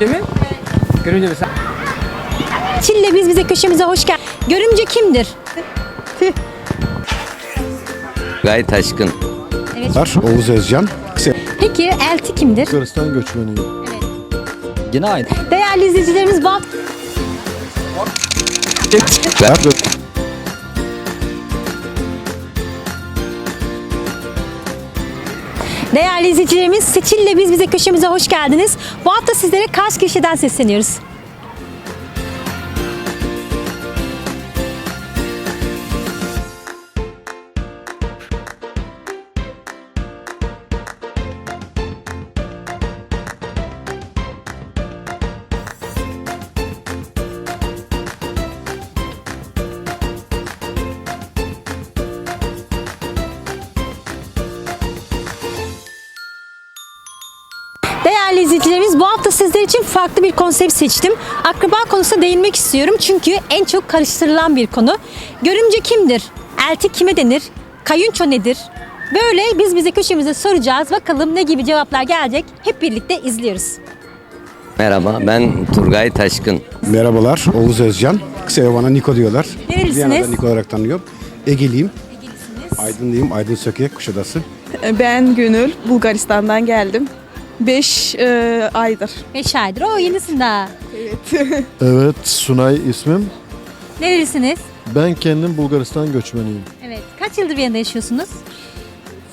Değil mi? Görünce mesela. Çille biz bize köşemize hoş gel. Görümce kimdir? Gayet taşkın. Evet. Var. Oğuz Özcan. Peki elti kimdir? Bulgaristan göçmeniyim. Yine aynı. Değerli izleyicilerimiz bu hafta Değerli izleyicilerimiz Seçil'le biz bize köşemize hoş geldiniz. Bu hafta sizlere Kars Kişi'den sesleniyoruz. Farklı bir konsept seçtim. Akraba konusuna değinmek istiyorum çünkü en çok karıştırılan bir konu. Görümce kimdir? Elti kime denir? Kayınço nedir? Böyle biz bize köşemize soracağız. Bakalım ne gibi cevaplar gelecek. Hep birlikte izliyoruz. Merhaba ben Turgay Taşkın. Merhabalar. Oğuz Özcan. Kısaca bana Niko diyorlar. Nerelisiniz? Viyana'da Niko olarak tanıyor. Ege'liyim. Aydınlıyım. Aydın Söke, Kuşadası. Ben Gönül, Bulgaristan'dan geldim. 5 aydır. 5 aydır. O yenisin daha. Evet, Sunay ismim. Nerelisiniz? Ben kendim Bulgaristan göçmeniyim. Evet. Kaç yıldır Viyana'da yaşıyorsunuz?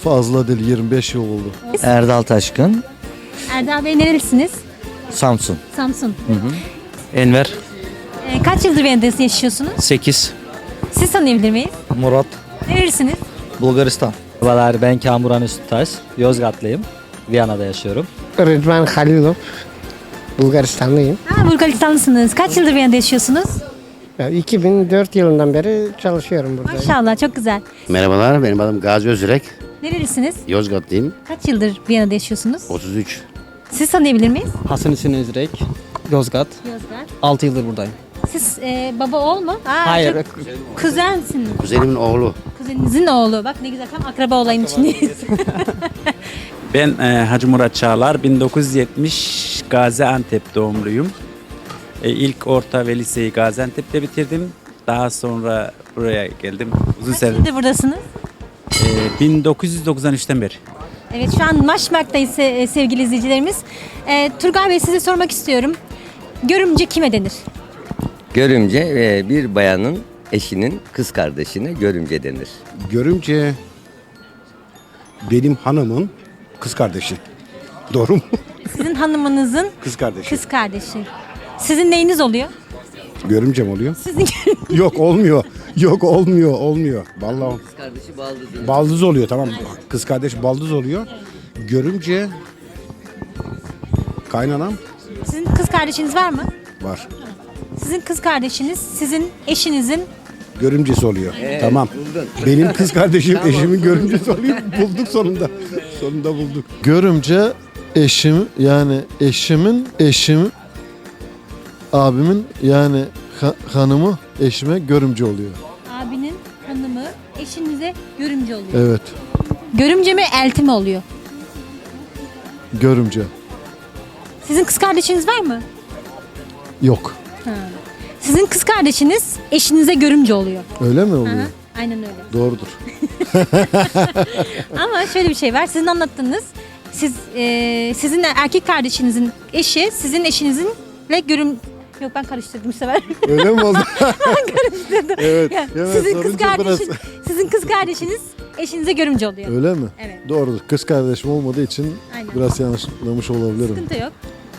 Fazla değil, 25 yıl oldu. Erdal Taşkın, Erdal Bey nerelisiniz? Samsun. Samsun. Enver Ee, kaç yıldır Viyana'da yaşıyorsunuz? 8. Siz tanıyabilir miyiz? Murat, Nerelisiniz? Bulgaristan. Merhabalar, ben Kamuran Üstütaş, Yozgatlıyım. Viyana'da yaşıyorum. Rıdvan Halilov. Bulgaristanlıyım. Ha, Bulgaristanlısınız. Kaç yıldır Viyana'da yaşıyorsunuz? Ya 2004 yılından beri çalışıyorum burada. Maşallah çok güzel. Merhabalar, benim adım Gazi Özürek. Nerelisiniz? Yozgatlıyım. Kaç yıldır Viyana'da yaşıyorsunuz? 33. Siz tanıyabilir miyiz? Hasan Hüseyin Özrek. Yozgat. Yozgat. 6 yıldır buradayım. Siz e, baba oğul mu? Aa, Hayır. çok- Kuzensin. Kuzenimin oğlu. Kuzeninizin oğlu. Bak ne güzel tam akraba olayın içindeyiz. Ben e, Hacı Murat Çağlar. 1970 Gaziantep doğumluyum. E, ilk orta ve liseyi Gaziantep'te bitirdim. Daha sonra buraya geldim. Uzun Kaç yıldır buradasınız? E, 1993'ten beri. Evet şu an Maşmak'tayız se- e, sevgili izleyicilerimiz. E, Turgay Bey size sormak istiyorum. Görümce kime denir? Görümce e, bir bayanın eşinin kız kardeşine görümce denir. Görümce benim hanımın kız kardeşi. Doğru mu? Sizin hanımınızın Kız kardeşi. kız kardeşi. Sizin neyiniz oluyor? Görümcem oluyor. Sizin Yok olmuyor. Yok olmuyor. Olmuyor. Vallahi Kız kardeşi baldızı. baldız oluyor tamam. Kız kardeş baldız oluyor. Görümce kaynanam sizin kız kardeşiniz var mı? var. Sizin kız kardeşiniz sizin eşinizin Görümcesi oluyor. tamam. Benim kız kardeşim eşimin görümcesi oluyor. Bulduk sonunda. Sonunda bulduk. Görümce eşim yani eşimin eşim abimin yani ha- hanımı eşime görümce oluyor. abinin hanımı eşinize görümce oluyor. Evet, Görümce mi elti mi oluyor? görümce. Sizin kız kardeşiniz var mı? Yok. Sizin kız kardeşiniz eşinize görümce oluyor. Öyle mi oluyor? hı, Aynen öyle. Doğrudur. Ama şöyle bir şey var. Sizin anlattığınız siz e, sizin erkek kardeşinizin eşi sizin eşinizinle görüm Yok ben karıştırdım bu sefer. Öyle mi oldu? evet. Ya, hemen sizin kız sorunca biraz- kardeşin, sizin kız kardeşiniz eşinize görümce oluyor. Öyle mi? Evet. Doğrudur. Kız kardeşim olmadığı için Aynen. biraz yanlışlamış olabilirim. Sıkıntı yok.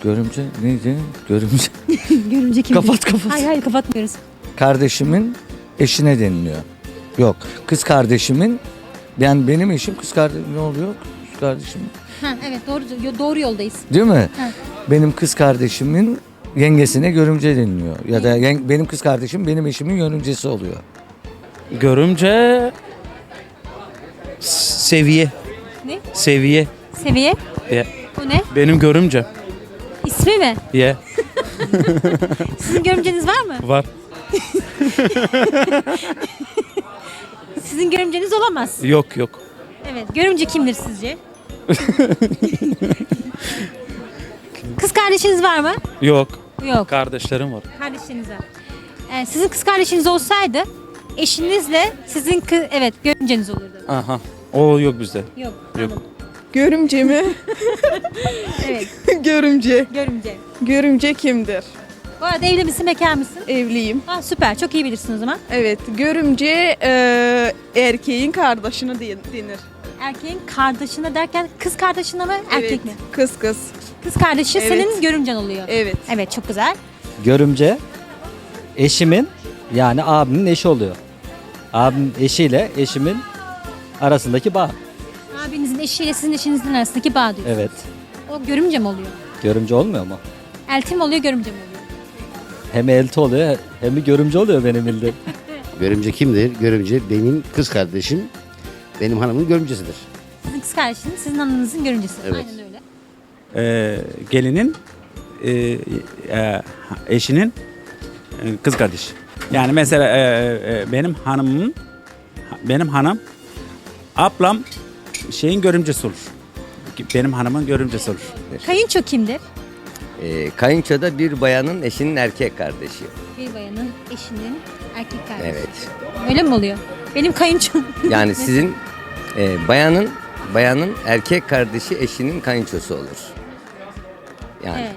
Görümce neydi? Görümce. Görümce kim? Kapat, kapat. Hayır hayır kapatmıyoruz. Kardeşimin eşine deniliyor. Yok, kız kardeşimin, yani benim eşim kız kardeşim ne oluyor? Kız kardeşim, Ha, evet doğru doğru yoldayız. değil mi? Ha. Benim kız kardeşimin yengesine görümce deniliyor. Ya da yen- benim kız kardeşim benim eşimin görümcesi oluyor. Görümce seviye. Ne? Seviye. Seviye. Ye. O ne? Benim görümce. İsmi mi? Ye. Sizin görümceniz var mı? Var. Sizin görümceniz olamaz. Yok yok. Evet. Görümce kimdir sizce? Kız kardeşiniz var mı? Yok. Yok. Kardeşlerim var. Kardeşiniz var. Ee, sizin kız kardeşiniz olsaydı eşinizle sizin kız evet görümceniz olurdu. Aha. O yok bizde. Yok. Yok. Görümce mi? Evet. Görümce. Görümce. Görümce kimdir? Bu arada evli misin bekar mısın? Evliyim. Ha, süper çok iyi bilirsin o zaman. Evet, görümce e, erkeğin kardeşine de- denir. Erkeğin kardeşine derken kız kardeşine mi erkek evet, mi? Kız kız. Kız kardeşi Evet. senin görümcen oluyor. Evet. Evet çok güzel. Görümce eşimin yani abimin eşi oluyor. Abimin eşiyle eşimin arasındaki bağ. Abinizin eşiyle sizin eşinizin arasındaki bağ diyor. Evet. O görümce mi oluyor? Görümce olmuyor mu? Elti mi oluyor görümce mi oluyor? Hem elti oluyor hem de görümce oluyor benim bildiğim. Görümce kimdir? Görümce benim kız kardeşim. Benim hanımın görümcesidir. Sizin kız kardeşiniz sizin ananızın görümcesi. Evet. Aynen öyle. Ee, gelinin e, e, eşinin e, kız kardeşi. Yani mesela e, e, benim hanımın benim hanım ablam şeyin görümcesi olur. Benim hanımın görümcesi olur. Kayınço kimdir? Ee, kayınço da bir bayanın eşinin erkek kardeşi. Bir bayanın eşinin erkek kardeşi. Evet. Öyle mi oluyor? Benim kayınçom. Yani sizin e, bayanın bayanın erkek kardeşi eşinin kayınçosu olur. Yani Evet.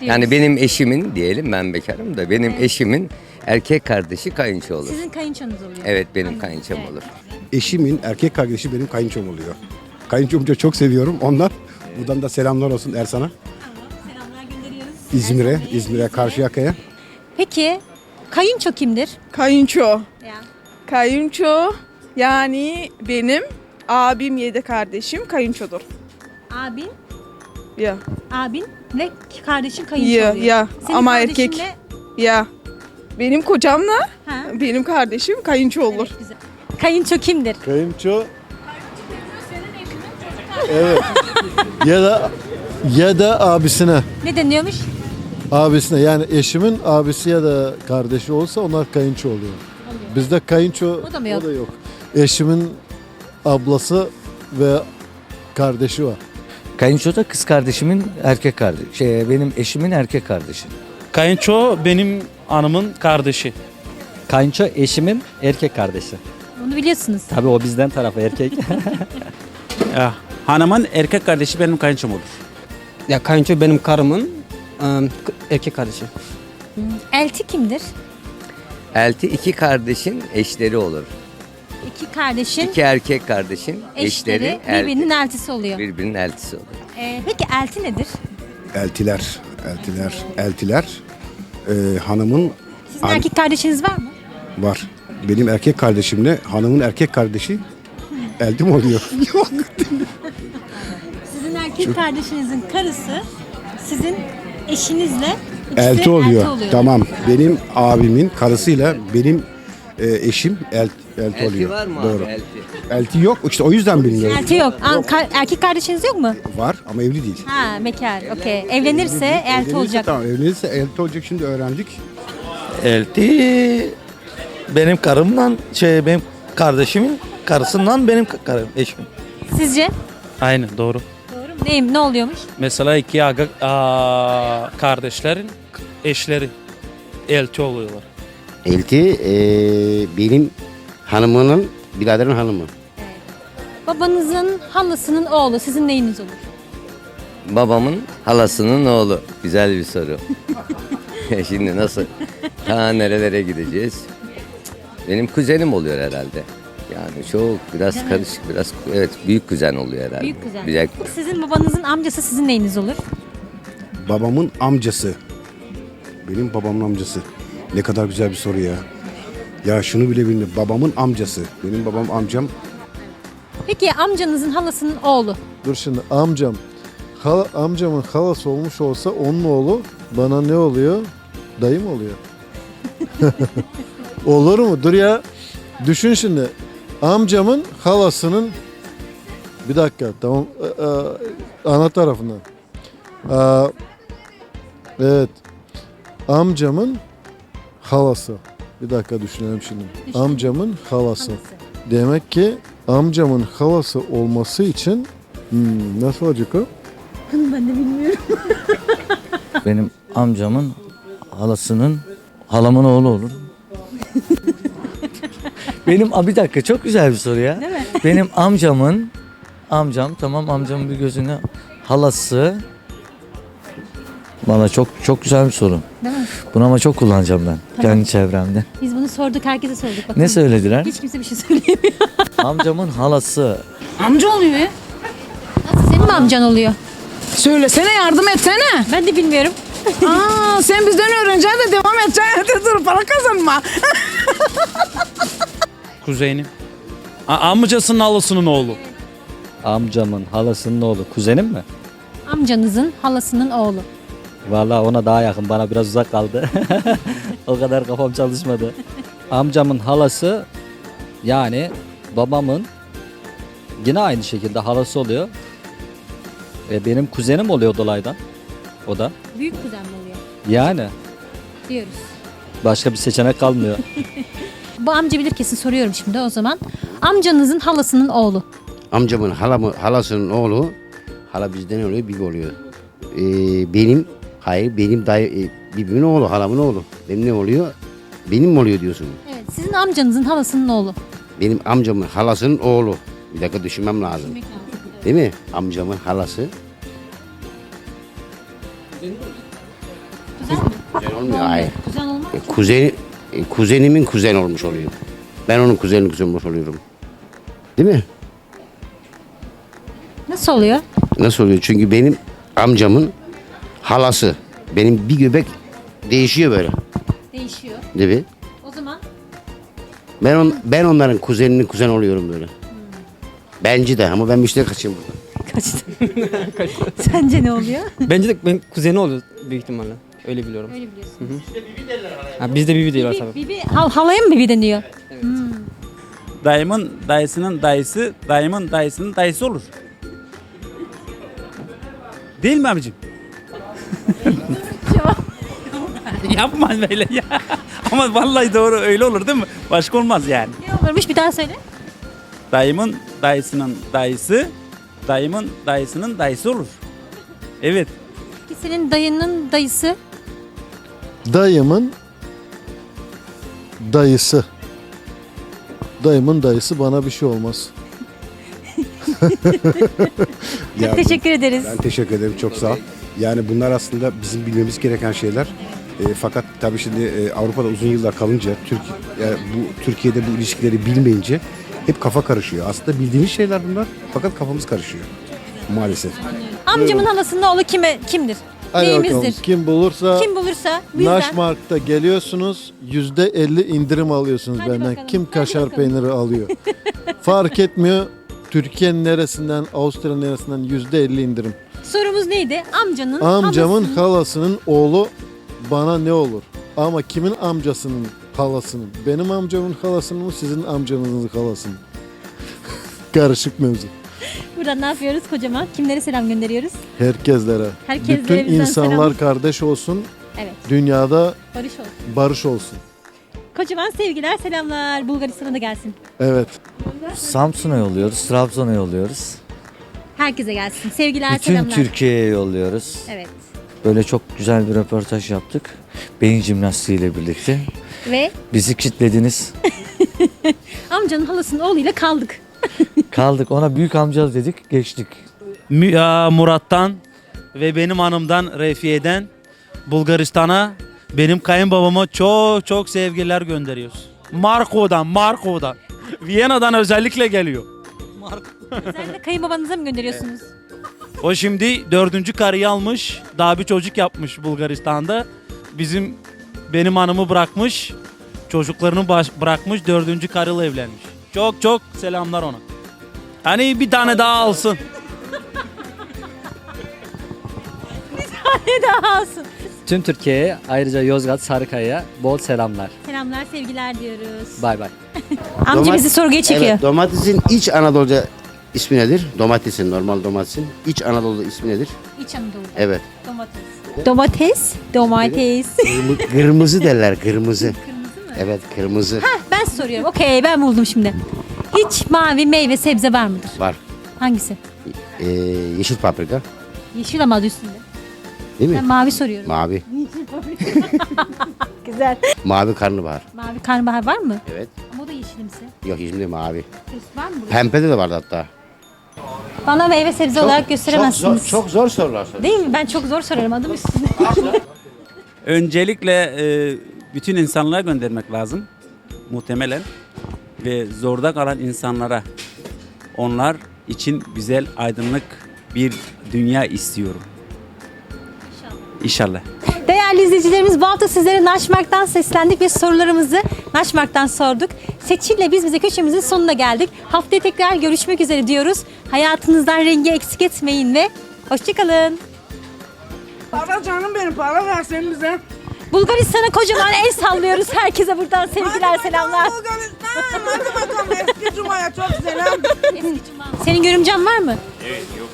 yani Diyoruz. benim eşimin diyelim ben bekarım da benim eşimin erkek kardeşi kayınço olur. Sizin kayınçonuz oluyor. Evet benim Anladım. kayınçom Evet. olur. Eşimin erkek kardeşi benim kayınçom oluyor. Kayınçomu da çok seviyorum ondan. Buradan da selamlar olsun Ersan'a. Selamlar gönderiyoruz. İzmir'e, İzmir'e, Karşıyaka'ya. Peki kayınço kimdir? Kayınço. Ya. Kayınço yani benim abim yedi kardeşim kayınçodur. Abin, Ya. abin ve kardeşin kayınço Ya, oluyor. ya. Senin Ama kardeşinle- erkek. Ya. Benim kocamla Ha. benim kardeşim kayınço olur. Evet, güzel. Kayınço kimdir? Kayınço Evet. ya da ya da abisine. Ne deniyormuş? Abisine yani eşimin abisi ya da kardeşi olsa onlar kayınço oluyor. Bizde kayınço O da mı yok? yok. Eşimin ablası ve kardeşi var. Kayınço da kız kardeşimin erkek kardeşi. Şey, benim eşimin erkek kardeşi. Kayınço benim hanımın kardeşi. Kayınço eşimin erkek kardeşi. Bunu biliyorsunuz. Tabii o bizden tarafı erkek. Ya, hanımın erkek kardeşi benim kayınçom olur. ya kayınço benim karımın ıı, erkek kardeşi. Elti kimdir? Elti iki kardeşin eşleri olur. İki kardeşin İki erkek kardeşin eşleri, eşleri birbirinin elti. eltisi oluyor. birbirinin eltisi olur. Ee, peki elti nedir? Eltiler, eltiler, eltiler. Ee, hanımın Sizin An- erkek kardeşiniz var mı? var. Benim erkek kardeşimle hanımın erkek kardeşi eltim oluyor. Yok. Sizin erkek kardeşinizin karısı sizin eşinizle ikisi Elti oluyor. oluyor. Tamam. Benim abimin karısıyla benim e, eşim el, elti, Elti oluyor. var mı Doğru. abi? Elti. Elti yok. İşte o yüzden bilmiyorum. Elti yok. Aa, ka- erkek kardeşiniz yok mu? Var ama evli değil. Ha bekar. Okey. Evlenirse elti Evlenirse olacak. Tamam evlenirse elti olacak şimdi öğrendik. Elti benim karımla şey benim kardeşimin karısından benim karım eşim. Sizce? Aynı doğru. Doğru mu? Neyim? Ne oluyormuş? Mesela iki aga, aa, kardeşlerin eşleri elti oluyorlar. Elti eee, benim hanımının biraderin hanımı. Babanızın halasının oğlu sizin neyiniz olur? Babamın halasının oğlu. Güzel bir soru. Şimdi nasıl? Ta nerelere gideceğiz? Benim kuzenim oluyor herhalde. Yani çok biraz karışık biraz evet büyük kuzen oluyor herhalde. Büyük kuzen. Güzel. Sizin babanızın amcası sizin neyiniz olur? Babamın amcası. Benim babamın amcası. Ne kadar güzel bir soru ya. Ya şunu bile bilmiyorum. Babamın amcası. Benim babam amcam Peki amcanızın halasının oğlu. Dur şimdi amcam. Hala, amcamın halası olmuş olsa onun oğlu bana ne oluyor? Dayı mı oluyor? Olur mu? Dur ya. Düşün şimdi. Amcamın halasının bir dakika tamam Ee, e, ana tarafından. Aa, evet. Amcamın halası. Bir dakika düşünelim şimdi. Düşün. Amcamın halası. Halası. Demek ki amcamın halası olması için Hmm, nasıl olacak o? Ben de bilmiyorum. Benim amcamın halasının halamın oğlu olur. Benim Aa, bir dakika çok güzel bir soru ya. Değil mi? Benim amcamın amcam tamam amcamın bir gözüne halası Valla çok çok güzel bir soru. Değil mi? Bunu ama çok kullanacağım ben kendi çevremde. Biz bunu sorduk herkese sorduk. Bakalım. Ne söylediler? Hiç kimse bir şey söyleyemiyor. Amcamın halası. Amca oluyor ya. Nasıl senin mi amcan oluyor? Söylesene yardım etsene. Ben de bilmiyorum. Aa, sen bizden öğreneceksin de devam edeceksin. Dur para kazanma. Kuzenim. A- amcasının halasının oğlu. Amcamın halasının oğlu. Kuzenim mi? Amcanızın halasının oğlu. Vallahi ona daha yakın. Bana biraz uzak kaldı. o kadar kafam çalışmadı. Amcamın halası yani babamın yine aynı şekilde halası oluyor. Ve benim kuzenim oluyor dolaydan. O da. Büyük kuzen? Yani Diyoruz. başka bir seçenek kalmıyor. Bu amca bilir kesin soruyorum şimdi o zaman. Amcanızın halasının oğlu. Amcamın halamı, halasının oğlu, hala bizden oluyor, bir oluyor. Ee, benim, hayır benim dayı, e, bibimin oğlu, halamın oğlu. Benim ne oluyor? Benim mi oluyor diyorsun? Evet sizin amcanızın halasının oğlu. Benim amcamın halasının oğlu. Bir dakika düşünmem lazım. Değil mi? Amcamın halası. Olmuyor, hayır. Kuzen olmaz. E, Kuzeni, e, kuzenimin kuzen olmuş oluyor. Ben onun kuzeninin kuzen olmuş oluyorum. Değil mi? Nasıl oluyor? Nasıl oluyor? Çünkü benim amcamın halası. Benim bir göbek değişiyor böyle. Değişiyor. Değil mi? O zaman Ben, on, ben onların kuzeninin kuzen oluyorum böyle. Bence de ama ben müşteri kaçayım burada. kaçtı. Sence ne oluyor? Bence de benim kuzeni oluyor büyük ihtimalle. Öyle biliyorum. Öyle biliyorsun. Ha, bizde bibi diyorlar tabii. Bibi, bibi hal, halaya mı bibi deniyor? Dayımın dayısının dayısı, dayımın dayısının dayısı olur. Değil mi abicim? Yapma böyle ya. Ama vallahi doğru öyle olur değil mi? Başka olmaz yani. Ne olurmuş bir daha söyle. Dayımın dayısının dayısı, dayımın dayısının dayısı olur. Evet. Ki senin dayının dayısı. Dayımın dayısı. Dayımın dayısı bana bir şey olmaz. Ya, Teşekkür ederiz. Ben teşekkür ederim çok sağ ol. Yani bunlar aslında bizim bilmemiz gereken şeyler. E, fakat tabii şimdi e, Avrupa'da uzun yıllar kalınca Türkiye yani bu Türkiye'de bu ilişkileri bilmeyince hep kafa karışıyor. Aslında bildiğimiz şeyler bunlar fakat kafamız karışıyor. Maalesef. Amcamın halasının oğlu kime kimdir? Hadi bakalım. Neyimizdir? Kim bulursa Kim bulursa bizden. Naşmark'ta geliyorsunuz yüzde elli indirim alıyorsunuz Hadi benden. bakalım, Kim hadi kaşar bakalım. peyniri alıyor. Fark etmiyor. Türkiye'nin neresinden, Avusturya'nın neresinden yüzde elli indirim. Sorumuz neydi? Amcanın Amcamın halasının- halasının oğlu bana ne olur? Ama kimin amcasının halasının? Benim amcamın halasının mı sizin amcanızın halasının? Karışık mevzu. Buradan ne yapıyoruz kocaman? Kimlere selam gönderiyoruz? Herkeslere. Herkeslere Bütün bizden insanlar selam. kardeş olsun. Evet. Dünyada Barış olsun. barış olsun. Kocaman sevgiler, selamlar. Bulgaristan'a da gelsin. Evet. Samsun'a yolluyoruz, Trabzon'a yolluyoruz. Herkese gelsin. Sevgiler, Bütün selamlar. Türkiye'ye yolluyoruz. Evet. Böyle çok güzel bir röportaj yaptık. Beyin jimnastiği ile birlikte. Ve Bizi kitlediniz. amcanın halasının oğluyla kaldık. Kaldık ona büyük amca dedik geçtik. Mü- aa, Murat'tan ve benim hanımdan Refiye'den Bulgaristan'a benim kayınbabama çok çok sevgiler gönderiyoruz. Marko'dan, Marko'dan. Viyana'dan özellikle geliyor. Sen de kayınbabanıza mı gönderiyorsunuz? O şimdi dördüncü karıyı almış. Daha bir çocuk yapmış Bulgaristan'da. Bizim benim hanımı bırakmış. Çocuklarını baş- bırakmış. Dördüncü karıyla evlenmiş. Çok çok selamlar ona. Hani bir tane daha alsın. Ne daha alsın? Tüm Türkiye'ye ayrıca Yozgat Sarıkaya'ya bol selamlar. Selamlar, sevgiler diyoruz. Bay bay. Amca Domat- bizi sorguya çekiyor. Evet, domatesin iç Anadolu'da ismi nedir? Domatesin, normal domatesin. İç Anadolu'da ismi nedir? İç Anadolu'da. Evet. Domates. Domates. Domates. Kırmı- kırmızı derler, kırmızı. Evet, kırmızı. ben soruyorum. Okey ben buldum şimdi. Hiç mavi meyve sebze var mıdır? Var. Hangisi? Ee, yeşil paprika. Yeşil ama adı üstünde. Değil mi? Ben mavi soruyorum. Mavi. Güzel. Mavi karnabahar. Mavi karnabahar var mı? Evet. Ama o da yeşilimsi. Yok şimdi mavi. Var mı burada? Pembe de vardı hatta. Bana meyve sebze olarak gösteremezsiniz. Çok zor, çok zor sorular soruyorsun. Değil mi? Ben çok zor sorarım adım üstünde. Öncelikle e, bütün insanlara göndermek lazım. Muhtemelen. Ve zorda kalan insanlara onlar için güzel, aydınlık bir dünya istiyorum. İnşallah. Değerli izleyicilerimiz bu hafta sizlere Naşmark'tan seslendik ve sorularımızı Naşmark'tan sorduk. Seçil'le biz bize köşemizin sonuna geldik. Haftaya tekrar görüşmek üzere diyoruz. Hayatınızdan rengi eksik etmeyin ve hoşçakalın. Para canım benim para versen bize. Bulgaristan'a kocaman el sallıyoruz. Herkese buradan sevgiler, selamlar. Bulgaristan hadi bakalım eski cumaya çok selam. Senin görümcen var mı? Evet yok.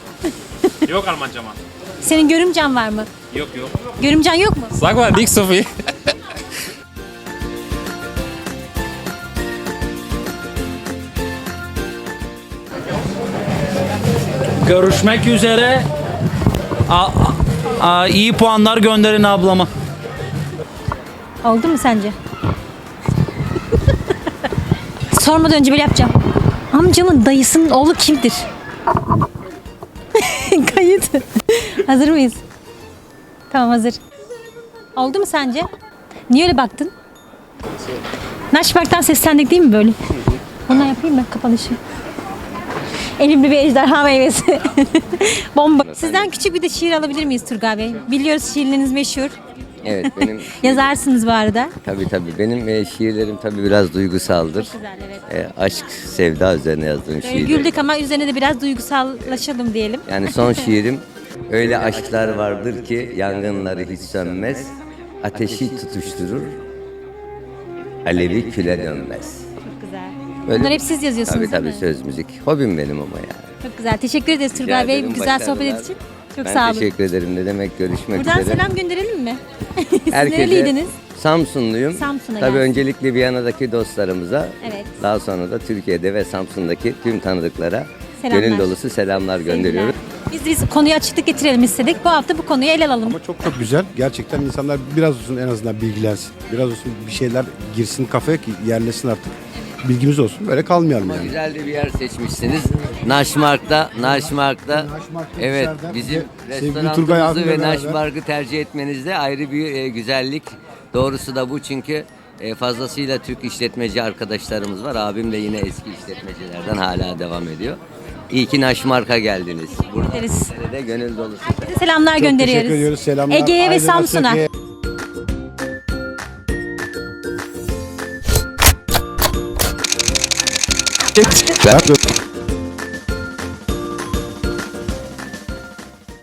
yok Almanca ama. Senin görümcen var mı? Yok yok. Görümcen yok mu? Sag mal nicht so viel. Görüşmek üzere. A, a, iyi puanlar gönderin ablama. Oldu mu sence? Sormadan önce böyle yapacağım. Amcamın dayısının oğlu kimdir? Kayıt. hazır mıyız? Tamam hazır. Oldu mu sence? Niye öyle baktın? Naşpark'tan seslendik değil mi böyle? Ona yapayım mı kapanışı? Elimde bir ejderha meyvesi. Bomba. Sizden küçük bir de şiir alabilir miyiz Turgay Bey? Biliyoruz şiirleriniz meşhur. Evet benim Yazarsınız bu arada. tabii tabii benim e, şiirlerim tabii biraz duygusaldır. Güzel evet. E, aşk, sevda üzerine yazdığım Böyle şiirler. güldük ama üzerine de biraz duygusallaşalım diyelim. Yani son şiirim öyle aşklar vardır ki yangınları hiç sönmez. Ateşi tutuşturur. Alevi küle dönmez. Çok güzel. Öyle- Bunları hep siz yazıyorsunuz Tabii tabii değil mi? söz müzik. Hobim benim ama yani. Çok güzel. Teşekkür ederiz Turgay Bey ederim, güzel sohbet başarılar. için. Çok ben sağ olun. teşekkür ederim. Ne demek görüşmek Buradan üzere. selam gönderelim mi? Siz Herkese nereliydiniz? Samsunluyum. Samsun'a Tabii gelsin. öncelikle Viyana'daki dostlarımıza, Evet. daha sonra da Türkiye'de ve Samsun'daki tüm tanıdıklara Selamlar. gönül dolusu selamlar gönderiyoruz. Biz biz konuya açıklık getirelim istedik. Bu hafta bu konuyu ele alalım. Ama çok çok güzel. Gerçekten insanlar biraz olsun en azından bilgilensin. Biraz olsun bir şeyler girsin kafaya ki yerleşsin artık. Bilgimiz olsun. Böyle kalmayalım yani. Güzel de bir yer seçmişsiniz. Naşmark'ta, Naşmark'ta. Naşmark'ta Evet, içeriden bizim sevgili Turgay restoranımızı abimle ve beraber. Naşmark'ı tercih etmenizde ayrı bir e, güzellik. Doğrusu da bu çünkü e, fazlasıyla Türk işletmeci arkadaşlarımız var. Abim de yine eski işletmecilerden hala devam ediyor. İyi ki Naşmark'a geldiniz. Burada de gönül dolusu selam. Selamlar Çok gönderiyoruz. teşekkür ediyoruz. Selamlar. Ege'ye ve Aydın'a, Samsun'a. Söke'ye. Ben